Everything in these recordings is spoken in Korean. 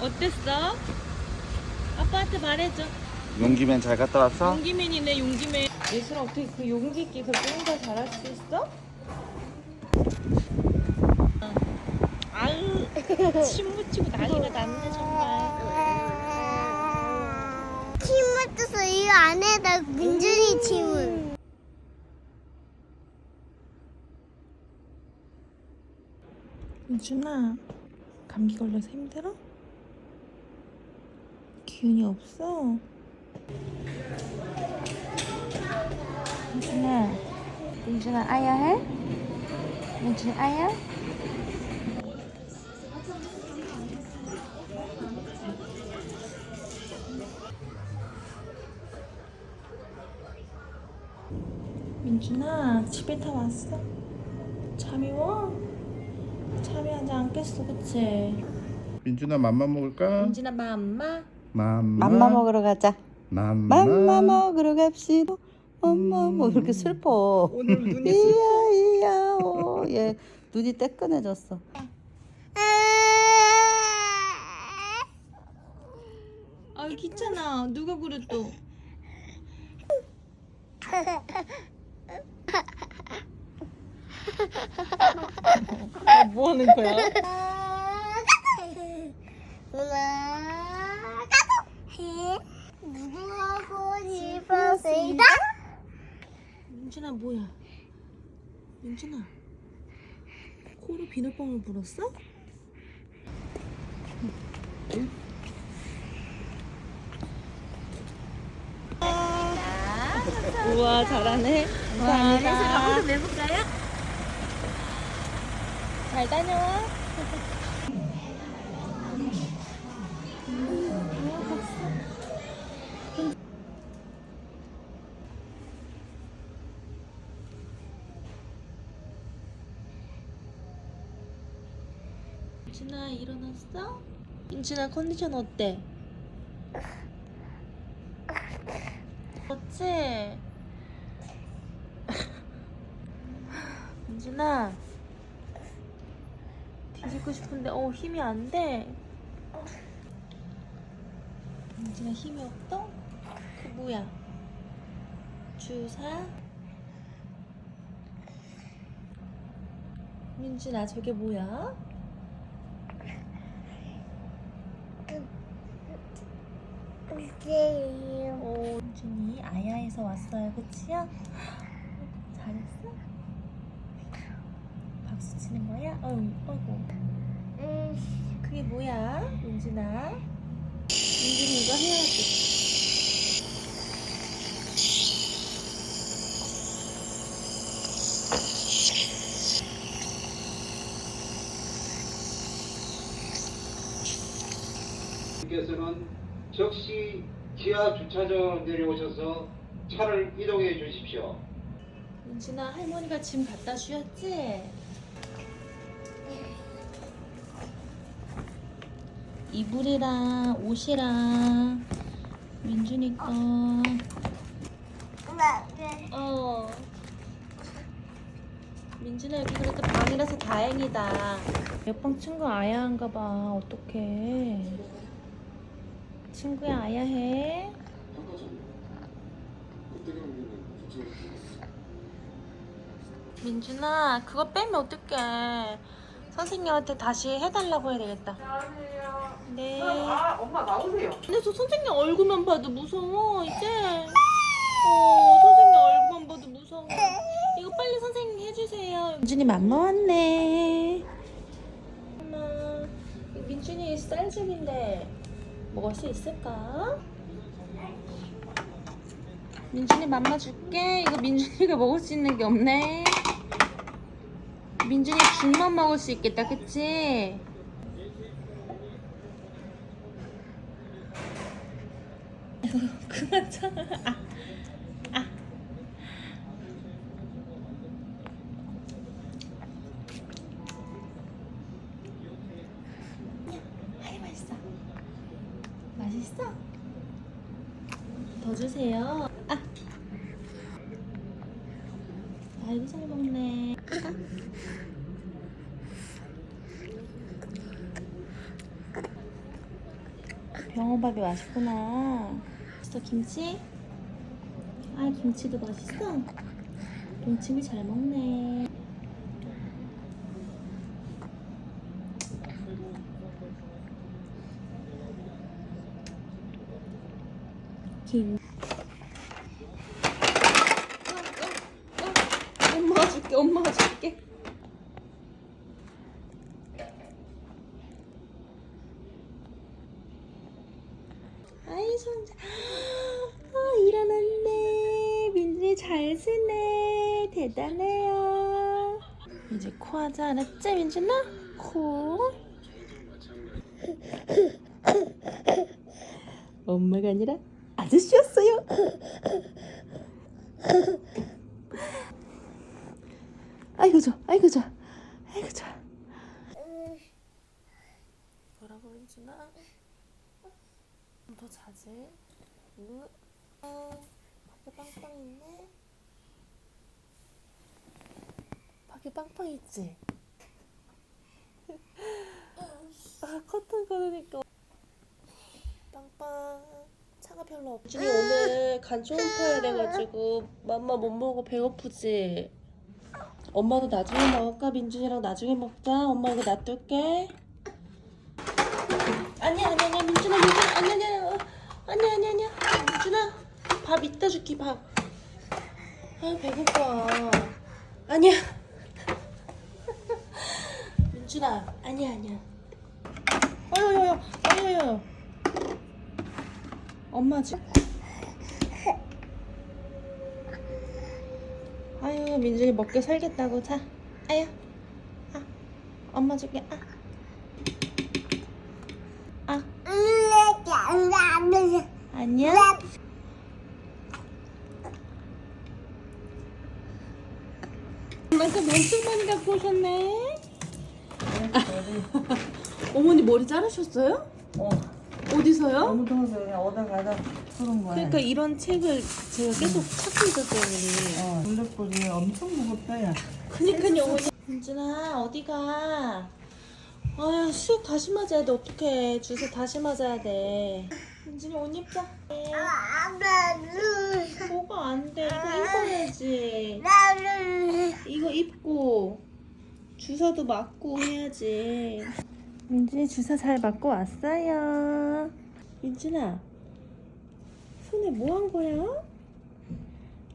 어땠어? 아빠한테 말해줘. 용기맨 잘 갔다 왔어? 용기맨이네 용기맨. 예슬아 어떻게 그 용기 있게 그 게임가 잘할 수 있어? 아유 침 묻히고 난리가 났네 정말. 침을 떠서 이 안에다 민준이 침을. 윤준아 감기 걸려서 힘들어? 기운이 없어? 윤준아 윤준아 아야 해? 윤준이 아야? 민준아 집에 다 왔어? 잠이 와? 잠이 아직 안 깼어 그치? 민준아 맘마 먹을까? 민준아 맘마 맘마 맘마 먹으러 가자. 맘마 맘마 먹으러 갑시다. 엄마 뭐 그렇게 슬퍼. 오늘 눈이 이야 이야 어, 얘 눈이 따끈해졌어. 아 귀찮아 누가 그래 또 아, 뭐 하는 거야? 누구 하고 싶었을까? 민준아 뭐야 민준아 코로 비눗방울 불었어? 우와 잘하네 감사합니다 한번 내볼까요? 잘 다녀와 일어났어? 민준아 컨디션 어때? 그렇지? 민준아 뒤집고 싶은데 어 힘이 안 돼. 민준아 힘이 없어? 그 뭐야? 주사? 민준아 저게 뭐야? 오, 민준이 아야에서 왔어요, 그치요? 잘했어? 박수 치는 거야? 어이, 어이구. 그게 뭐야, 민준아? 민준이 이거 해야지. 분께서는 즉시 지하 주차장 내려오셔서 차를 이동해 주십시오. 민준아, 할머니가 짐 갖다 주셨지? 이불이랑 옷이랑 민준이 거. 어. 민준아 여기 그래도 방이라서 다행이다. 옆방 친구 아야한가 봐. 어떡해. 친구야 아야 해. 민준아 그거 빼면 어떡해. 선생님한테 다시 해달라고 해야 되겠다. 네. 아, 엄마 나오세요. 근데 저 선생님 얼굴만 봐도 무서워 이제. 어 선생님 얼굴만 봐도 무서워. 이거 빨리 선생님 해주세요. 민준이 맘마 왔네. 엄마 민준이 쌀집인데 먹을 수 있을까? 민준이 맘마 줄게. 이거 민준이가 먹을 수 있는 게 없네. 민준이 죽만 먹을 수 있겠다, 그치? 그만 참. 아, 아. 아이 맛있어. 맛있어? 더 주세요. 아. 아이고 잘 먹네. 아. 병원밥이 맛있구나. 맛있어 김치? 아 김치도 맛있어? 동치미 잘 먹네. 김. 엄마가 줄게, 엄마가 줄게. 아이 손자. 아 일어났네. 민준이 잘 쓰네. 대단해요. 이제 코 하자 알았지 민준아? 코. 엄마가 아니라 아저씨였어요. 아이고 좋아, 아이고 좋아, 아이고 좋아. 뭐라고 민준아? 더 자지? 으, 아, 밖에 빵빵 있네. 밖에 빵빵 있지? 아 커튼 걸으니까 빵빵 차가 별로 없. 준이 오늘 간 초음파야 돼가지고 맘마 못 먹어 배고프지? 엄마도 나중에 먹을까? 민준이랑 나중에 먹자. 엄마 이거 놔둘게. 아니야 아니야 아니야 민준아 민준아 아니야 아니야 아니야 아니야 아니야 민준아 밥 이따 줄게 밥. 아 배고파. 아니야. 민준아 아니야 아니야. 어여여여 어여여여. 엄마 지. 아유 민준이 먹게 살겠다고 자. 아유. 아. 엄마 줄게. 아. 아. 아니야. 엄마가 많이 갖고 오셨네. 어머니 머리 자르셨어요? 어. 어디서요? 더워서 그냥 오다 가다 그런 거야. 그러니까 이런 책을 제가 계속 찾고 있었어요, 어머니. 어, 블랙볼이 엄청 무겁다, 야. 그니까요, 어머니. 민준아, 어디가? 아유, 수육 다시 맞아야 돼. 어떡해. 주세 다시 맞아야 돼. 민준이 옷 입자. 뭐가 안 돼. 이거 입어야지. 이거 입고 주사도 맞고 해야지. 민준이 주사 잘 맞고 왔어요. 민준아, 손에 뭐 한 거야?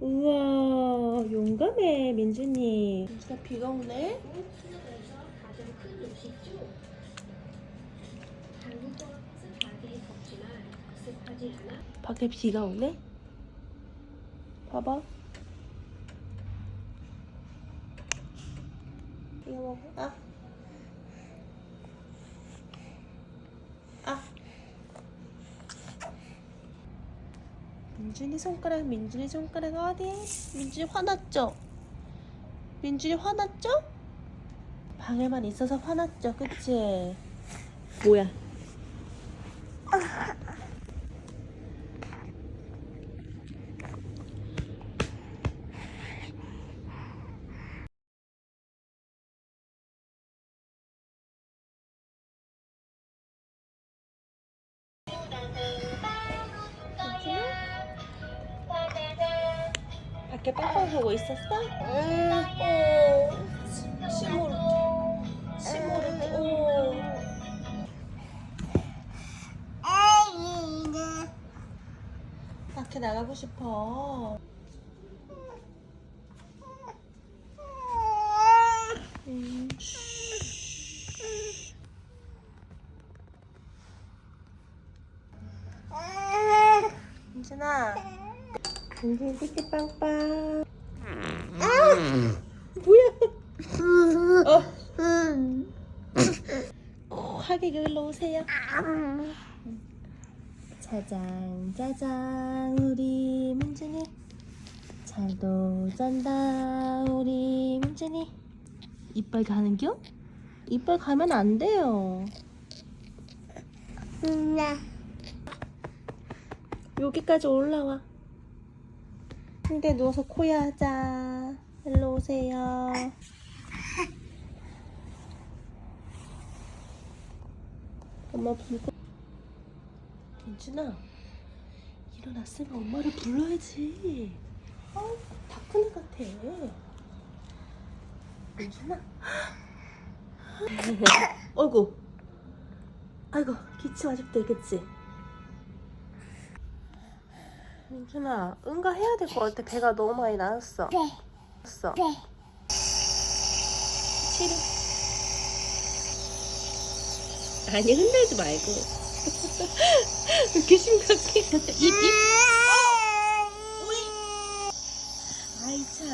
우와, 용감해, 민준이. 민준아, 비가 오네? 밖에 비가 오네? 봐봐. 이거 먹어. 아. 아. 민준이 손가락, 민준이 손가락 어디? 민준이 화났죠? 민준이 화났죠? 방에만 있어서 화났죠, 그치? 뭐야? 밖에 빵빵 하고 있었어? 어, 시모르, 시모르, 오. 밖에 나가고 싶어. 음, 쉬. 민준아. 민준이 띠띠 빵빵. 뭐야? 어, 하게 글로 오세요. 짜잔, 짜잔, 우리 민준이. 잘도 잔다, 우리 민준이. 이빨 가는 겨? 이빨 가면 안 돼요. 여기까지 올라와. 침대 누워서 코야 하자. 일로 오세요. 엄마 불고. 민준아 일어났으면 엄마를 불러야지 어? 다크네 같아 민준아 어이구 아이고 기침 아직도 있겠지 민준아 응가 해야 될 것 같아. 배가 너무 많이 나왔어. 네. 나왔어. 네. 치료. 아니 흔들지 말고. 왜 이렇게 심각해? 입 입. 아이 참.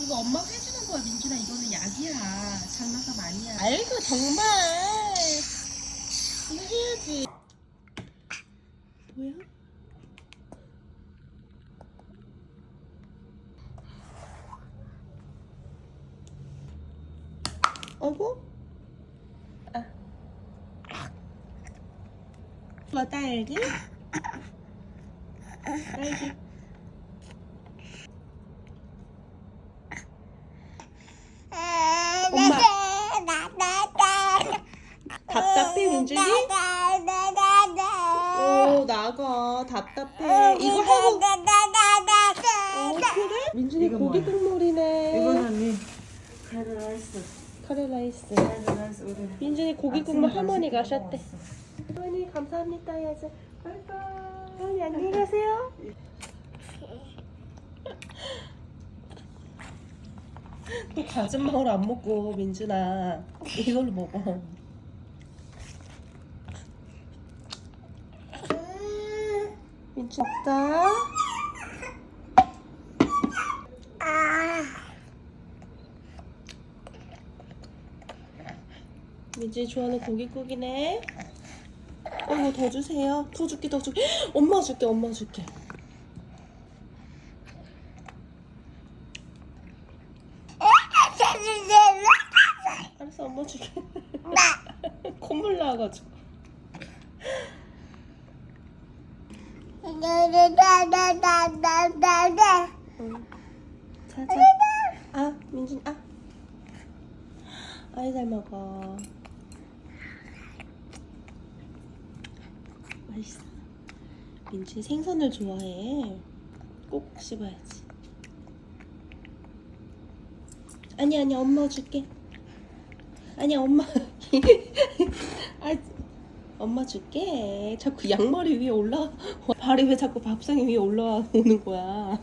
이거 엄마가 해주는 거야 민준아. 이거는 약이야. 장난감 아니야. 아이고 정말. 이거 해야지. 뭐야? 어구? 아. 뭐 딸기? 딸기. 엄마. 답답해 민준이? 오 나가. 답답해. 이거 하고. 어 그래? 민준이 고기 국물이네. 이거는 언니. 카레라이스. 카레라이스. 카레라이스 우리 민준이 고기 국물 할머니가 하셨대 감사합니다 해야지 할머니 안녕히 가세요. 또 가진 마을 안 먹고 민준아. 이걸로 먹어. 민준 먹자 민준이 좋아하는 고깃국이네 어머 더 주세요. 더 줄게 더 줄게. 엄마 줄게 엄마 줄게. 알았어 엄마 줄게. 콧물 나와가지고. 응. 자자. 아 민준 아. 아이 잘 먹어 맛있어. 민준이 생선을 좋아해. 꼭 씹어야지. 아니 아니 엄마 줄게. 아니 엄마. 아 엄마 줄게. 자꾸 양머리 위에 올라. 발이 왜 자꾸 밥상에 위에 올라오는 거야?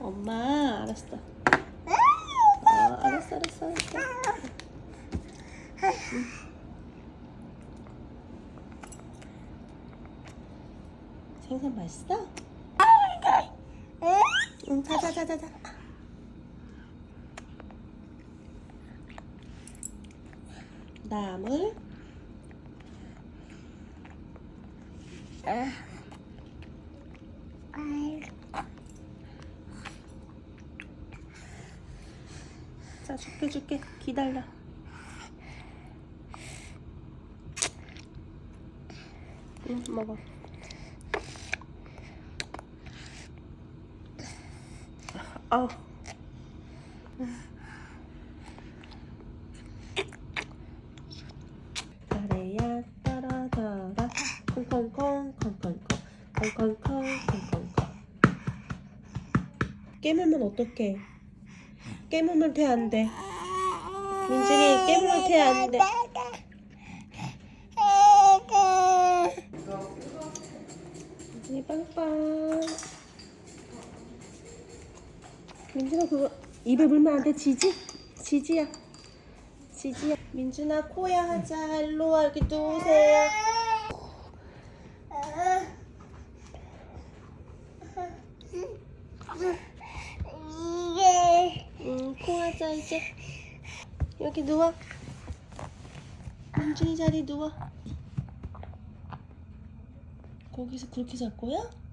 엄마. 알았어. 어, 알았어 알았어 알았어. 응. 생선 맛있어? 응 자자자자자. 나물 자 줄게 줄게. 기다려. 응 먹어 아우 가래야 따라따라 콩콩콩 콩콩콩 콩콩콩 콩콩콩 깨물면 어떡해 깨물면 돼 안 돼? 민준이 깨물면 돼 안 돼? 민준이 빵빵 민준아 그거 입에 물면 안 돼. 지지? 지지야. 지지야. 민준아 코야 하자. 일로 와. 여기 누우세요. 이게. 응코 하자 이제. 여기 누워. 민준이 자리 누워. 거기서 그렇게 잘 거야?